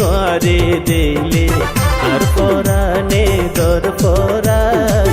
করে দিলে আর পরানে দর পরাই।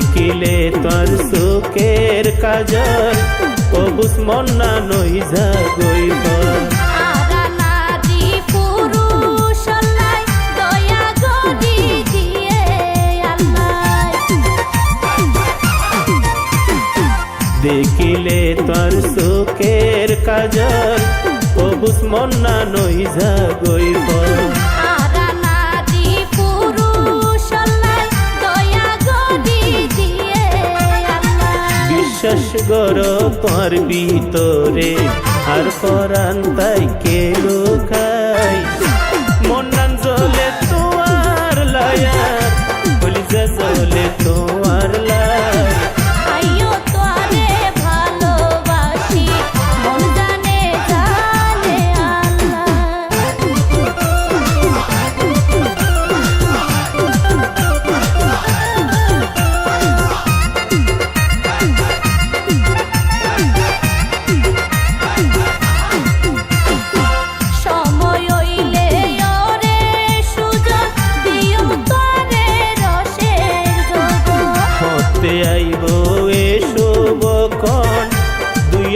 দেখিলে তোর সুখের কাজল কবুস মন্না নই যাগইব দেখিলে তোর সুখের কাজল কবুস মন্না নই যাগইব বিশ্বাস করো তোমার ভিতরে। আর পরান তাই কে লোকাই মন্ডান জলে তো